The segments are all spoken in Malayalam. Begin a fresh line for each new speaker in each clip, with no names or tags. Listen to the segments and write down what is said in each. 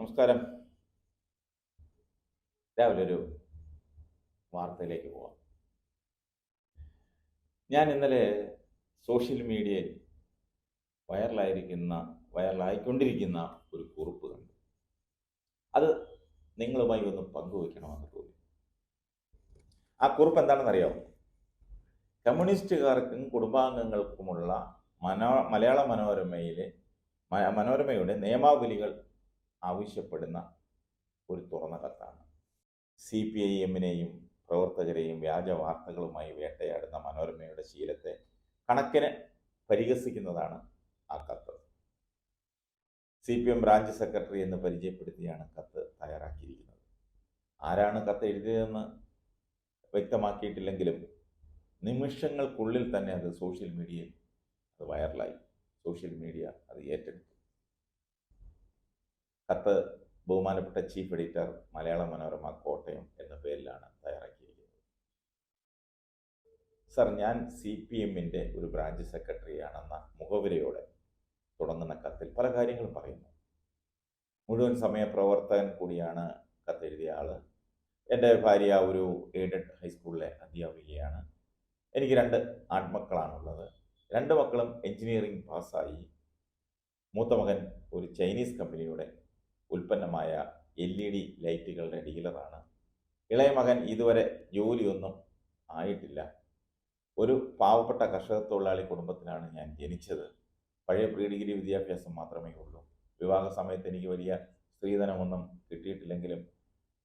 നമസ്കാരം. രാവിലെ ഒരു വാർത്തയിലേക്ക് പോവാം. ഞാൻ ഇന്നലെ സോഷ്യൽ മീഡിയയിൽ വൈറലായിരിക്കുന്ന വൈറലായിക്കൊണ്ടിരിക്കുന്ന ഒരു കുറിപ്പ് കണ്ടു. അത് നിങ്ങളുമായി ഒന്ന് പങ്കുവയ്ക്കണമെന്ന് തോന്നി. ആ കുറിപ്പ് എന്താണെന്ന് എന്താണെന്നറിയാമോ കമ്മ്യൂണിസ്റ്റുകാർക്കും കുടുംബാംഗങ്ങൾക്കുമുള്ള മനോ മലയാള മനോരമയിലെ മനോരമയുടെ നിയമാവലികൾ ആവശ്യപ്പെടുന്ന ഒരു തുറന്ന കത്താണ്. സി പി ഐ എമ്മിനെയും പ്രവർത്തകരെയും വ്യാജ വാർത്തകളുമായി വേട്ടയാടുന്ന മനോരമയുടെ ശീലത്തെ കണക്കിന് പരിഹസിക്കുന്നതാണ് ആ കത്ത്. C P M branch secretary എന്ന് പരിചയപ്പെടുത്തിയാണ് കത്ത് തയ്യാറാക്കിയിരിക്കുന്നത്. ആരാണ് കത്ത് എഴുതിയതെന്ന് വ്യക്തമാക്കിയിട്ടില്ലെങ്കിലും നിമിഷങ്ങൾക്കുള്ളിൽ തന്നെ അത് സോഷ്യൽ മീഡിയയിൽ അത് വൈറലായി. സോഷ്യൽ മീഡിയ അത് ഏറ്റെടുത്തു. കത്ത് ബഹുമാനപ്പെട്ട ചീഫ് എഡിറ്റർ മലയാള മനോരമ കോട്ടയം എന്ന പേരിലാണ് തയ്യാറാക്കിയിരിക്കുന്നത്. സർ ഞാൻ സി പി എമ്മിന്റെ ഒരു ബ്രാഞ്ച് സെക്രട്ടറിയാണെന്ന മുഖവിലയോടെ തുടങ്ങുന്ന കത്തിൽ പല കാര്യങ്ങളും പറയുന്നു. മുഴുവൻ സമയ പ്രവർത്തകൻ കൂടിയാണ് കത്തെഴുതിയ ആൾ എന്റെ ഭാര്യ ഒരു എയ്ഡഡ് ഹൈസ്കൂളിലെ അധ്യാപികയാണ്. എനിക്ക് രണ്ട് ആൺമക്കളാണുള്ളത്. രണ്ട് മക്കളും എഞ്ചിനീയറിംഗ് പാസ്സായി. മൂത്ത മകൻ ഒരു ചൈനീസ് കമ്പനിയുടെ ഉൽപ്പന്നമായ എൽ ഇ ഡി ലൈറ്റുകളുടെ ഡീലറാണ്. ഇളയ മകൻ ഇതുവരെ ജോലിയൊന്നും ആയിട്ടില്ല. ഒരു പാവപ്പെട്ട കർഷക തൊഴിലാളി കുടുംബത്തിലാണ് ഞാൻ ജനിച്ചത്. പഴയ പ്രീ ഡിഗ്രി വിദ്യാഭ്യാസം മാത്രമേ ഉള്ളൂ. വിവാഹ സമയത്ത് എനിക്ക് വലിയ സ്ത്രീധനമൊന്നും കിട്ടിയിട്ടില്ലെങ്കിലും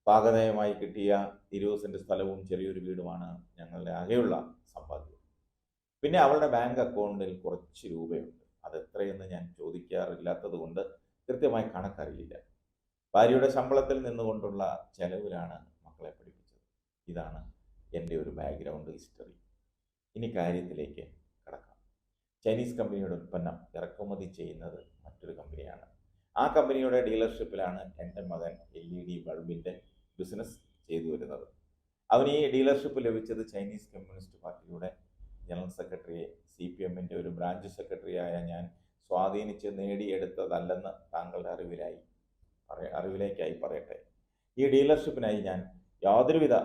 പാകതയമായി കിട്ടിയ ഇരുപത് സെന്റ് സ്ഥലവും ചെറിയൊരു വീടുമാണ് ഞങ്ങളുടെ ആകെയുള്ള സമ്പാദ്യം. പിന്നെ അവളുടെ ബാങ്ക് അക്കൗണ്ടിൽ കുറച്ച് രൂപയുണ്ട്. അത് എത്രയെന്ന് ഞാൻ ചോദിക്കാറില്ലാത്തത് കൊണ്ട് കൃത്യമായി കണക്കറിയില്ല. ഭാര്യയുടെ ശമ്പളത്തിൽ നിന്നുകൊണ്ടുള്ള ചെലവിലാണ് മക്കളെ പഠിപ്പിച്ചത്. ഇതാണ് എന്റെ ഒരു ബാക്ക്ഗ്രൗണ്ട് ഹിസ്റ്ററി ഇനി കാര്യത്തിലേക്ക് കടക്കാം. ചൈനീസ് കമ്പനിയുടെ ഉൽപ്പന്നം ഇറക്കുമതി ചെയ്യുന്നത് മറ്റൊരു കമ്പനിയാണ് ആ കമ്പനിയുടെ ഡീലർഷിപ്പിലാണ് എന്റെ മകൻ എൽ ഇ ഡി ബൾബിന്റെ ബിസിനസ് ചെയ്തു വരുന്നത്. അവന് ഈ ഡീലർഷിപ്പ് ലഭിച്ചത് ചൈനീസ് കമ്മ്യൂണിസ്റ്റ് പാർട്ടിയുടെ ജനറൽ സെക്രട്ടറിയെ സി പി എമ്മിന്റെ ഒരു ബ്രാഞ്ച് സെക്രട്ടറിയായ ഞാൻ സ്വാധീനിച്ച് നേടിയെടുത്തതല്ലെന്ന് താങ്കളുടെ അറിവിലായി. അറിവിലേക്കായി പറയട്ടെ. ഈ ഡീലർഷിപ്പിനായി ഞാൻ യാതൊരുവിധ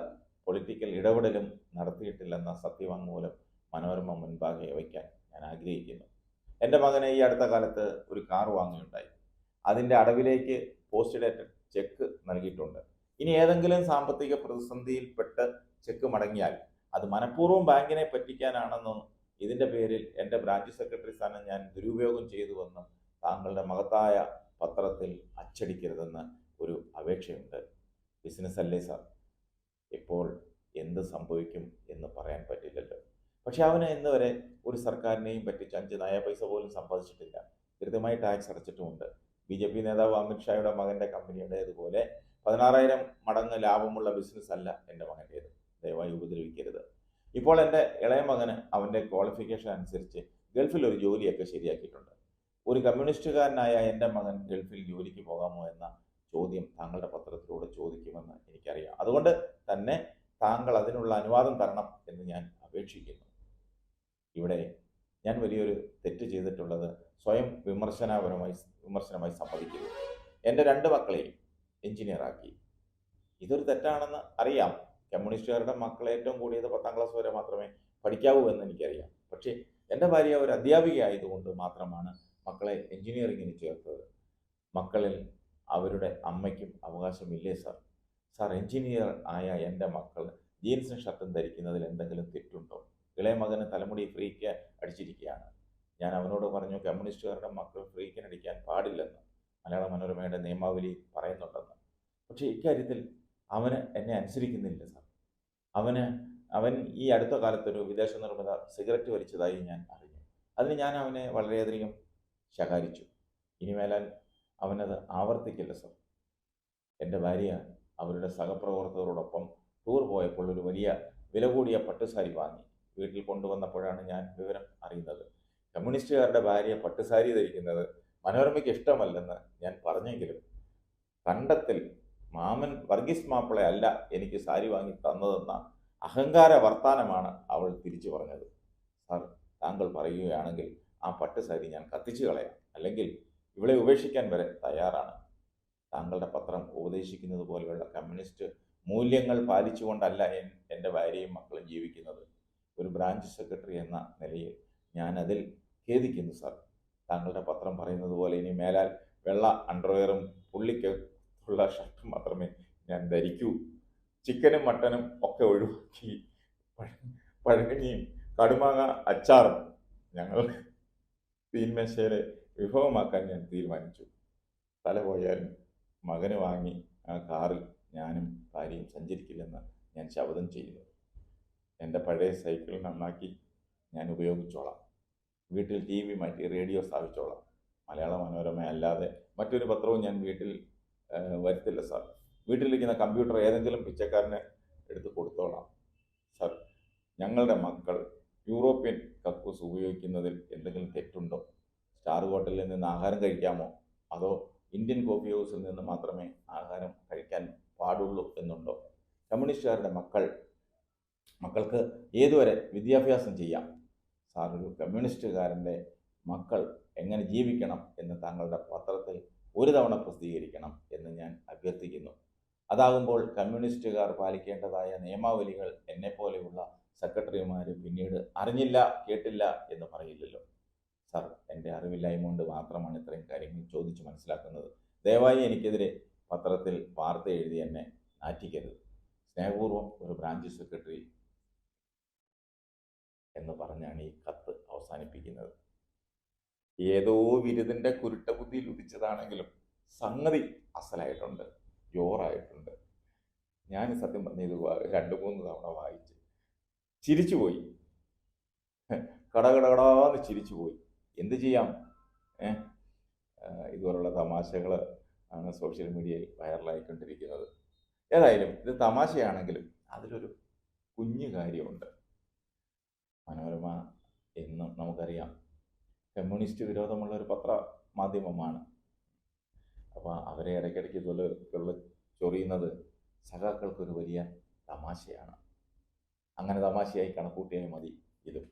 പൊളിറ്റിക്കൽ ഇടപെടലും നടത്തിയിട്ടില്ലെന്ന സത്യവാങ്മൂലം മനോരമ മുൻപാകെ വയ്ക്കാൻ ഞാൻ ആഗ്രഹിക്കുന്നു. എന്റെ മകനെ ഈ അടുത്ത കാലത്ത് ഒരു കാർ വാങ്ങുകയുണ്ടായി. അതിന്റെ അടവിലേക്ക് പോസ്റ്റ് ഡേറ്റഡ് ചെക്ക് നൽകിയിട്ടുണ്ട്. ഇനി ഏതെങ്കിലും സാമ്പത്തിക പ്രതിസന്ധിയിൽപ്പെട്ട് ചെക്ക് മടങ്ങിയാൽ അത് മനഃപൂർവം ബാങ്കിനെ പറ്റിക്കാനാണെന്നും ഇതിന്റെ പേരിൽ എന്റെ ബ്രാഞ്ച് സെക്രട്ടറി സ്ഥാനം ഞാൻ ദുരുപയോഗം ചെയ്തുവെന്നും താങ്കളുടെ മഹത്തായ പത്രത്തിൽ അച്ചടിക്കരുതെന്ന് ഒരു അപേക്ഷയുണ്ട്. ബിസിനസ് അല്ലേ സാർ ഇപ്പോൾ എന്ത് സംഭവിക്കും എന്ന് പറയാൻ പറ്റില്ലല്ലോ. പക്ഷെ അവന് ഇന്ന് വരെ ഒരു സർക്കാരിനെയും പറ്റിച്ച് അഞ്ച് നയ പൈസ പോലും സമ്പാദിച്ചിട്ടില്ല. കൃത്യമായി ടാക്സ് അടച്ചിട്ടുമുണ്ട്. ബി ജെ പി നേതാവ് അമിത്ഷായുടെ മകന്റെ കമ്പനിയുടേതുപോലെ പതിനാറായിരം മടങ്ങ് ലാഭമുള്ള ബിസിനസ് അല്ല എന്റെ മകന്റേത് ദയവായി ഉപദ്രവിക്കരുത്. ഇപ്പോൾ എന്റെ ഇളയ മകന് അവന്റെ ക്വാളിഫിക്കേഷൻ അനുസരിച്ച് ഗൾഫിൽ ഒരു ജോലിയൊക്കെ ശരിയാക്കിയിട്ടുണ്ട്. ഒരു കമ്മ്യൂണിസ്റ്റുകാരനായ എന്റെ മകൻ ഗൾഫിൽ ജോലിക്ക് പോകാമോ എന്ന ചോദ്യം താങ്കളുടെ പത്രത്തിലൂടെ ചോദിക്കുമെന്ന് എനിക്കറിയാം. അതുകൊണ്ട് തന്നെ താങ്കൾ അതിനുള്ള അനുവാദം തരണം എന്ന് ഞാൻ അപേക്ഷിക്കുന്നു. ഇവിടെ ഞാൻ വലിയൊരു തെറ്റ് ചെയ്തിട്ടുള്ളത് സ്വയം വിമർശനപരമായി വിമർശനമായി സമ്മതിക്കുന്നു എന്റെ രണ്ട് മക്കളെയും എഞ്ചിനീയറാക്കി ഇതൊരു തെറ്റാണെന്ന് അറിയാം. കമ്മ്യൂണിസ്റ്റുകാരുടെ മക്കളെ ഏറ്റവും കൂടിയത് പത്താം ക്ലാസ് വരെ മാത്രമേ പഠിക്കാവൂ എന്ന് എനിക്കറിയാം. പക്ഷേ എന്റെ ഭാര്യ ഒരു അധ്യാപിക ആയതുകൊണ്ട് മാത്രമാണ് മക്കളെ എൻജിനീയറിങ്ങിന് ചേർത്തത്. മക്കളിൽ അവരുടെ അമ്മയ്ക്കും അവകാശമില്ലേ സാർ? സാർ എഞ്ചിനീയർ ആയ എന്റെ മക്കൾ ജീൻസും ഷർട്ടും ധരിക്കുന്നതിൽ എന്തെങ്കിലും തെറ്റുണ്ടോ? ഇളയ മകന് തലമുടി ഫ്രീക്ക് അടിച്ചിരിക്കുകയാണ്. ഞാൻ അവനോട് പറഞ്ഞു കമ്മ്യൂണിസ്റ്റുകാരുടെ മക്കൾ ഫ്രീക്കിനടിക്കാൻ പാടില്ലെന്ന്. മലയാള മനോരമയുടെ നിയമാവലി പറയുന്നുണ്ടെന്ന്. പക്ഷേ ഇക്കാര്യത്തിൽ അവന് എന്നെ അനുസരിക്കുന്നില്ല സാർ. അവന് അവൻ ഈ അടുത്ത കാലത്തൊരു വിദേശ നിർമ്മിത സിഗരറ്റ് വലിച്ചതായി ഞാൻ അറിഞ്ഞു. അതിന് ഞാൻ അവനെ വളരെയധികം ശകാരിച്ചു. ഇനി മേലാൽ അവനത് ആവർത്തിക്കില്ല സർ. എന്റെ ഭാര്യ അവരുടെ സഹപ്രവർത്തകരോടൊപ്പം ടൂർ പോയപ്പോൾ ഒരു വലിയ വില കൂടിയ പട്ടുസാരി വാങ്ങി. വീട്ടിൽ കൊണ്ടുവന്നപ്പോഴാണ് ഞാൻ വിവരം അറിയുന്നത്. കമ്മ്യൂണിസ്റ്റുകാരുടെ ഭാര്യ പട്ടുസാരി ധരിക്കുന്നത് മനോരമയ്ക്ക് ഇഷ്ടമല്ലെന്ന് ഞാൻ പറഞ്ഞെങ്കിലും കണ്ടത്തിൽ മാമൻ വർഗീസ് മാപ്പിളെ അല്ല എനിക്ക് സാരി വാങ്ങി തന്നതെന്ന അഹങ്കാര വർത്താനമാണ് അവൾ തിരിച്ചു പറഞ്ഞത്. സർ താങ്കൾ പറയുകയാണെങ്കിൽ ആ പട്ട് സാരി ഞാൻ കത്തിച്ചു കളയാം. അല്ലെങ്കിൽ ഇവളെ ഉപേക്ഷിക്കാൻ വരെ തയ്യാറാണ്. താങ്കളുടെ പത്രം ഉപദേശിക്കുന്നത് പോലെയുള്ള കമ്മ്യൂണിസ്റ്റ് മൂല്യങ്ങൾ പാലിച്ചുകൊണ്ടല്ല എൻ- എന്റെ ഭാര്യയും മക്കളും ജീവിക്കുന്നത്. ഒരു ബ്രാഞ്ച് സെക്രട്ടറി എന്ന നിലയിൽ ഞാൻ അതിൽ ഖേദിക്കുന്നു സാർ. താങ്കളുടെ പത്രം പറയുന്നത് പോലെ ഇനി മേലാൽ വെള്ള അണ്ടർവെയറും പുള്ളിക്ക് ഉള്ള ഷർട്ടും മാത്രമേ ഞാൻ ധരിക്കൂ. ചിക്കനും മട്ടനും ഒക്കെ ഒഴിവാക്കി പഴ- പഴകഞ്ഞിയും കടുമാങ്ങ അച്ചാറും ഞങ്ങൾ തീന്മേശയിലെ വിഭവമാക്കാൻ ഞാൻ തീരുമാനിച്ചു. തല പോയാലും മകന് വാങ്ങി ആ കാറിൽ ഞാനും ഭാര്യയും സഞ്ചരിക്കില്ലെന്ന് ഞാൻ ശപഥം ചെയ്യുന്നു. എന്റെ പഴയ സൈക്കിൾ നന്നാക്കി ഞാൻ ഉപയോഗിച്ചോളാം. വീട്ടിൽ ടി വി മാറ്റി റേഡിയോ സ്ഥാപിച്ചോളാം. മലയാള മനോരമ അല്ലാതെ മറ്റൊരു പത്രവും ഞാൻ വീട്ടിൽ വരുത്തില്ല സാർ. വീട്ടിലിരിക്കുന്ന കമ്പ്യൂട്ടർ ഏതെങ്കിലും പിച്ചക്കാരന് എടുത്ത് കൊടുത്തോളാം. സാർ ഞങ്ങളുടെ മക്കൾ യൂറോപ്യൻ കക്കൂസ് ഉപയോഗിക്കുന്നതിൽ എന്തെങ്കിലും തെറ്റുണ്ടോ? സ്റ്റാർ ഹോട്ടലിൽ നിന്ന് ആഹാരം കഴിക്കാമോ? അതോ ഇന്ത്യൻ കോഫി ഹൗസിൽ നിന്ന് മാത്രമേ ആഹാരം കഴിക്കാൻ പാടുള്ളൂ എന്നുണ്ടോ? കമ്മ്യൂണിസ്റ്റുകാരുടെ മക്കൾ മക്കൾക്ക് ഏതുവരെ വിദ്യാഭ്യാസം ചെയ്യാം? സാർ ഒരു കമ്മ്യൂണിസ്റ്റുകാരന്റെ മക്കൾ എങ്ങനെ ജീവിക്കണം എന്ന് താങ്കളുടെ പത്രത്തിൽ ഒരു തവണ പ്രസിദ്ധീകരിക്കണം എന്ന് ഞാൻ അഭ്യർത്ഥിക്കുന്നു. അതാകുമ്പോൾ കമ്മ്യൂണിസ്റ്റുകാർ പാലിക്കേണ്ടതായ നിയമാവലികൾ എന്നെപ്പോലെയുള്ള സെക്രട്ടറിമാർ പിന്നീട് അറിഞ്ഞില്ല കേട്ടില്ല എന്ന് പറയില്ലല്ലോ. സാർ എന്റെ അറിവില്ലായ്മ കൊണ്ട് മാത്രമാണ് ഇത്രയും കാര്യങ്ങൾ ചോദിച്ച് മനസ്സിലാക്കുന്നത്. ദയവായി എനിക്കെതിരെ പത്രത്തിൽ വാർത്ത എഴുതി എന്നെ നാറ്റിക്കരുത്. സ്നേഹപൂർവം ഒരു ബ്രാഞ്ച് സെക്രട്ടറി എന്ന് പറഞ്ഞാണ് ഈ കത്ത് അവസാനിപ്പിക്കുന്നത്. ഏതോ വിരുദിന്റെ കുരുട്ട ബുദ്ധിയിൽ ഉദിച്ചതാണെങ്കിലും സംഗതി അസലായിട്ടുണ്ട് ജോറായിട്ടുണ്ട്. ഞാൻ സത്യം പറഞ്ഞ ഇത് രണ്ട് മൂന്ന് തവണ വായിച്ച് ചിരിച്ചുപോയി കടകടകടാന്ന് ചിരിച്ചുപോയി എന്ത് ചെയ്യാം? ഇതുപോലുള്ള തമാശകൾ ആണ് സോഷ്യൽ മീഡിയയിൽ വൈറലായിക്കൊണ്ടിരിക്കുന്നത്. ഏതായാലും ഇത് തമാശയാണെങ്കിലും അതിലൊരു കുഞ്ഞു കാര്യമുണ്ട്. മനോരമ എന്നും നമുക്കറിയാം. കമ്മ്യൂണിസ്റ്റ് വിരോധമുള്ള ഒരു പത്ര മാധ്യമമാണ്. അപ്പോൾ അവരെ ഇടയ്ക്കിടയ്ക്ക് ഇതുപോലെ ചൊറിയുന്നത് സഖാക്കൾക്കൊരു വലിയ തമാശയാണ്. അങ്ങനെ തമാശയായി കണക്കൂട്ടിയാൽ മതി ഇതും.